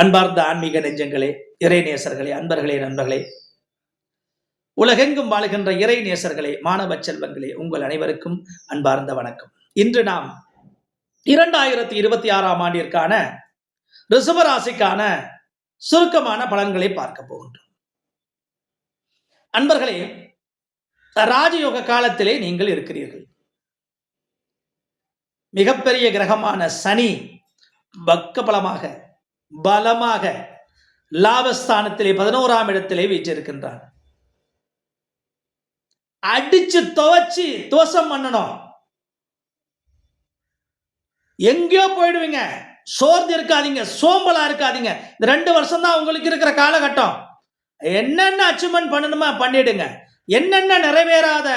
அன்பார்ந்த ஆன்மீக நெஞ்சங்களே இறை நேசர்களே அன்பர்களே நண்பர்களே. உலகெங்கும் வாழ்கின்ற இறை நேசர்களே மாணவ செல்வங்களே உங்கள் அனைவருக்கும் அன்பார்ந்த வணக்கம். இன்று நாம் இரண்டாயிரத்தி இருபத்தி ஆறாம் ஆண்டிற்கான ரிசவராசிக்கான சுருக்கமான பலன்களை பார்க்க போகின்றோம். அன்பர்களே ராஜயோக காலத்திலே நீங்கள் இருக்கிறீர்கள். மிகப்பெரிய கிரகமான சனி பக்கபலமாக பலமாக பலமாக லாபஸ்தானத்திலே பதினோராம் இடத்திலே வீற்றிருக்கின்றான். அடிச்சு துவச்சு தோசம் பண்ணணும். எங்கேயோ போயிடுவீங்க. சோர்ந்து இருக்காதீங்க சோம்பலா இருக்காதீங்க. இந்த ரெண்டு வருஷம் தான் உங்களுக்கு இருக்கிற காலகட்டம். என்னென்ன அச்சீவ்மெண்ட் பண்ணணுமா பண்ணிடுங்க. என்னென்ன நிறைவேறாத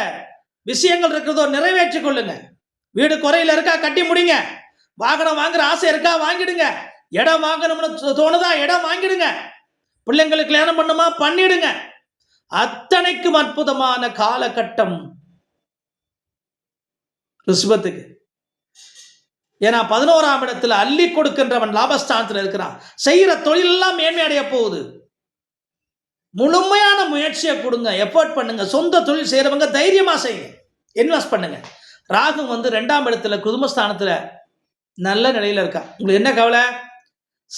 விஷயங்கள் இருக்கிறதோ நிறைவேற்றிக் கொள்ளுங்க. வீடு குறையில இருக்கா கட்டி முடிங்க. வாகனம் வாங்குற ஆசை இருக்கா வாங்கிடுங்க. இடம் வாங்கணும்னு தோணுதா? இடம் வாங்கிடுங்க. பிள்ளைங்களுக்கு கல்யாணம் பண்ணுமா? பண்ணிடுங்க. அத்தனைக்கும் அற்புதமான காலகட்டம். ரிஸ்வத்துக்கு ஏன்னா பதினோராம் இடத்துல அள்ளி கொடுக்கின்றவன் லாபஸ்தானத்தில் இருக்கிறான். செய்யற தொழிலெல்லாம் மேன்மை அடைய போகுது. முழுமையான முயற்சியை கொடுங்க எஃபோர்ட் பண்ணுங்க சொந்த தொழில் செய்யறவங்க தைரியமா செய்யுங்க. இன்வெஸ்ட் பண்ணுங்க. ராகு வந்து ரெண்டாம் இடத்துல குடும்பஸ்தானத்துல நல்ல நிலையில இருக்கா. உங்களுக்கு என்ன கவலை?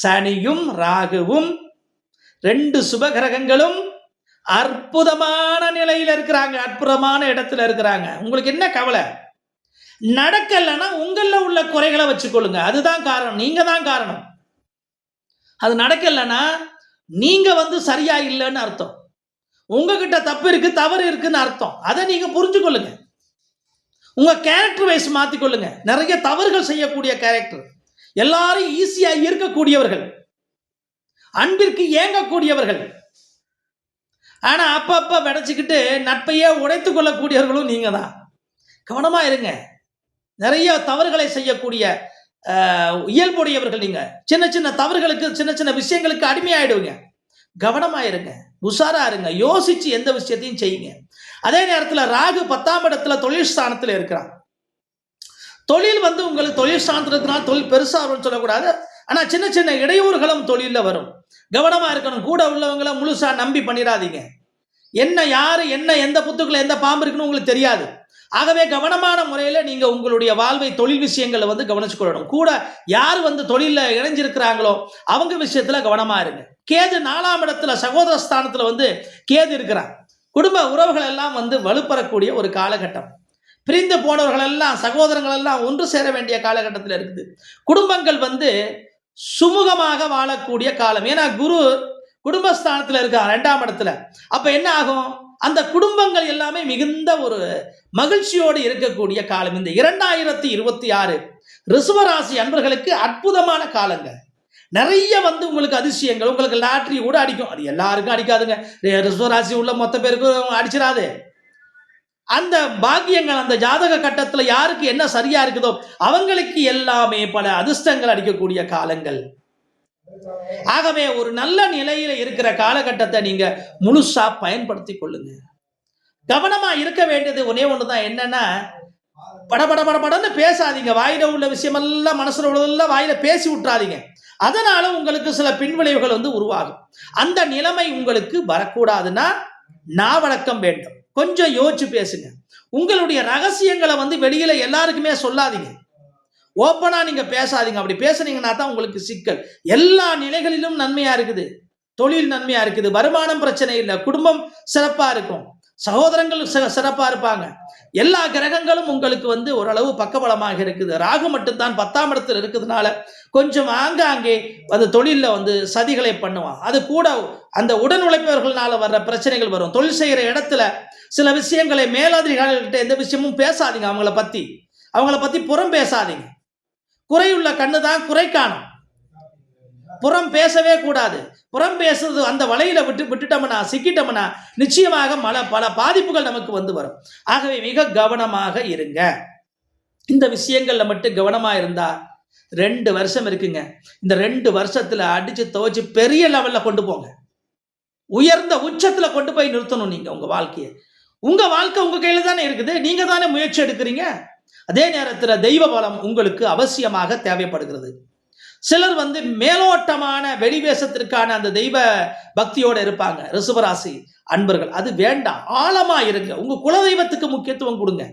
சனியும் ராகுவும் ரெண்டு சுபகிரகங்களும் அற்புதமான நிலையில் இருக்கிறாங்க அற்புதமான இடத்துல இருக்கிறாங்க. உங்களுக்கு என்ன கவலை? நடக்கலைன்னா உங்களில் உள்ள குறைகளை வச்சுக்கொள்ளுங்க. அதுதான் காரணம். நீங்க தான் காரணம். அது நடக்கலைன்னா நீங்க வந்து சரியா இல்லைன்னு அர்த்தம். உங்ககிட்ட தப்பு இருக்கு தவறு இருக்குன்னு அர்த்தம். அதை நீங்க புரிஞ்சுக்கொள்ளுங்க. உங்க கேரக்டர் வைஸ் மாத்திக்கொள்ளுங்க. நிறைய தவறுகள் செய்யக்கூடிய கேரக்டர் எல்லாரும் ஈஸியா இருக்கக்கூடியவர்கள். அன்பிற்கு ஏங்கக்கூடியவர்கள். ஆனா அப்பப்போ விடைச்சிக்கிட்டு நட்பையே உடைத்து கொள்ளக்கூடியவர்களும் நீங்க தான் கவனமா இருங்க. நிறைய தவறுகளை செய்யக்கூடிய இயல்புடையவர்கள் நீங்க. சின்ன சின்ன தவறுகளுக்கு சின்ன சின்ன விஷயங்களுக்கு அடிமையாயிடுவீங்க. கவனமா இருங்க. உஷாரா இருங்க. யோசிச்சு எந்த விஷயத்தையும் செய்யுங்க. அதே நேரத்தில் ராகு பத்தாம் இடத்துல தொழில் ஸ்தானத்தில் இருக்கிறான். தொழில் வந்து உங்களுக்கு தொழில் ஸ்தானத்தில் தொழில் பெருசாக வரும்னு சொல்லக்கூடாது. ஆனால் சின்ன சின்ன இடையூறுகளும் தொழிலில் வரும். கவனமா இருக்கணும். கூட உள்ளவங்கள முழுசா நம்பி பண்ணிடாதீங்க. என்ன யார் என்ன எந்த புத்துக்குள்ள எந்த பாம்பு இருக்குன்னு உங்களுக்கு தெரியாது. ஆகவே கவனமான முறையில் நீங்கள் உங்களுடைய வாழ்வை தொழில் விஷயங்களை வந்து கவனிச்சுக்கொள்ளணும் கூட யார் வந்து தொழிலில் இணைஞ்சிருக்கிறாங்களோ அவங்க விஷயத்தில் கவனமாக இருங்க. கேது நாலாம் இடத்துல சகோதர ஸ்தானத்தில் வந்து கேது இருக்கிறான் குடும்ப உறவுகள் எல்லாம் வந்து வலுப்பெறக்கூடிய ஒரு காலகட்டம். பிரிந்து போனவர்கள் எல்லாம் சகோதரங்கள் எல்லாம் ஒன்று சேர வேண்டிய காலகட்டத்தில் இருக்குது. குடும்பங்கள் வந்து சுமூகமாக வாழக்கூடிய காலம். ஏன்னா குரு குடும்பஸ்தானத்தில் இருக்கார் ரெண்டாம் இடத்துல. அப்ப என்ன ஆகும்? அந்த குடும்பங்கள் எல்லாமே மிகுந்த ஒரு மகிழ்ச்சியோடு இருக்கக்கூடிய காலம். இந்த இரண்டாயிரத்தி இருபத்தி ஆறு ரிசுவராசி அன்பர்களுக்கு அற்புதமான காலங்க நிறைய வந்து உங்களுக்கு அதிசயங்கள். உங்களுக்கு லாட்ரி கூட அடிக்கும். அது எல்லாருக்கும் அடிக்காதுங்க. ரிசுவராசி உள்ள மொத்த பேருக்கும் அடிச்சிடாது. அந்த பாக்கியங்கள் அந்த ஜாதக கட்டத்தில் யாருக்கு என்ன சரியா இருக்குதோ அவங்களுக்கு எல்லாமே பல அதிர்ஷ்டங்கள் அடிக்கக்கூடிய காலங்கள். ஆகவே ஒரு நல்ல நிலையில இருக்கிற காலகட்டத்தை நீங்க முழுசா பயன்படுத்தி கொள்ளுங்க. கவனமா இருக்க வேண்டியது ஒன்னே ஒண்ணுதான். என்னன்னா படபட படபடன்னு பேசாதீங்க. வாயில உள்ள விஷயமெல்லாம் மனசுல உள்ளதெல்லாம் வாயில பேசி விட்டுறாதீங்க. அதனால உங்களுக்கு சில பின்விளைவுகள் வந்து உருவாகும். அந்த நிலைமை உங்களுக்கு வரக்கூடாதுன்னா நாவடக்கம் வேண்டும். கொஞ்சம் யோசிச்சு பேசுங்க. உங்களுடைய ரகசியங்களை வந்து வெளியில எல்லாருக்குமே சொல்லாதீங்க. ஓப்பனா நீங்க பேசாதீங்க. அப்படி பேசுனீங்கன்னா தான் உங்களுக்கு சிக்கல். எல்லா நிலைகளிலும் நன்மையா இருக்குது. தொழில் நன்மையா இருக்குது. வருமானம் பிரச்சனை இல்லை. குடும்பம் சிறப்பா இருக்கும். சகோதரங்கள் சி- சிறப்பா இருப்பாங்க. எல்லா கிரகங்களும் உங்களுக்கு வந்து ஓரளவு பக்கபலமாக இருக்குது. ராகு மட்டும்தான் பத்தாம் இடத்துல இருக்கிறதுனால கொஞ்சம் ஆங்காங்கே அந்த தொழிலில் வந்து சதிகளை பண்ணுவான். அது கூட அந்த உடன் உழைப்பவர்களால் வர்ற பிரச்சனைகள் வரும். தொழில் செய்கிற இடத்துல சில விஷயங்களை மேலதிகாரிகள்கிட்ட எந்த விஷயமும் பேசாதீங்க அவங்கள பற்றி அவங்கள பற்றி புறம் பேசாதீங்க. குறையுள்ள கண்ணு தான் குறை காணும் புறம் பேசவே கூடாது. புறம் பேசுறது அந்த வலையில விட்டு விட்டுட்டோம்னா சிக்கிட்டோம்னா நிச்சயமாக மல பல பாதிப்புகள் நமக்கு வந்து வரும். ஆகவே மிக கவனமாக இருங்க. இந்த விஷயங்கள்ல மட்டும் கவனமாக இருந்தா ரெண்டு வருஷம் இருக்குங்க. இந்த ரெண்டு வருஷத்துல அடிச்சு துவச்சி பெரிய லெவல்ல கொண்டு போங்க. உயர்ந்த உச்சத்துல கொண்டு போய் நிறுத்தணும் நீங்க உங்க வாழ்க்கையை. உங்க வாழ்க்கை உங்க கையில தானே இருக்குது. நீங்க தானே முயற்சி எடுக்கிறீங்க. அதே நேரத்தில் தெய்வ பலம் உங்களுக்கு அவசியமாக தேவைப்படுகிறது. சிலர் வந்து மேலோட்டமான வெடிவேசத்திற்கான அந்த தெய்வ பக்தியோட இருப்பாங்க. ரிசுவராசி அன்பர்கள். அது வேண்டாம். ஆழமா இருங்க. உங்க குலதெய்வத்துக்கு முக்கியத்துவம் கொடுங்க.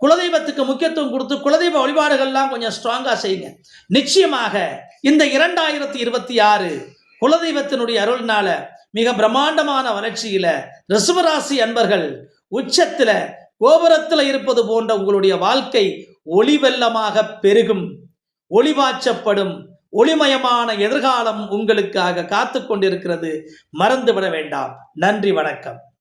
குலதெய்வத்துக்கு முக்கியத்துவம் கொடுத்து குலதெய்வ வழிபாடுகள்லாம் கொஞ்சம் ஸ்ட்ராங்கா செய்யுங்க. நிச்சயமாக இந்த இரண்டாயிரத்தி இருபத்தி ஆறு குலதெய்வத்தினுடைய அருள்னால மிக பிரம்மாண்டமான வளர்ச்சியில ரிசுவராசி அன்பர்கள் உச்சத்துல கோபுரத்துல இருப்பது போன்ற உங்களுடைய வாழ்க்கை ஒளிவெல்லமாக பெருகும். ஒளிவாச்சப்படும் ஒளிமயமான எதிர்காலம் உங்களுக்காக காத்து கொண்டிருக்கிறது மறந்துவிட வேண்டாம். நன்றி வணக்கம்.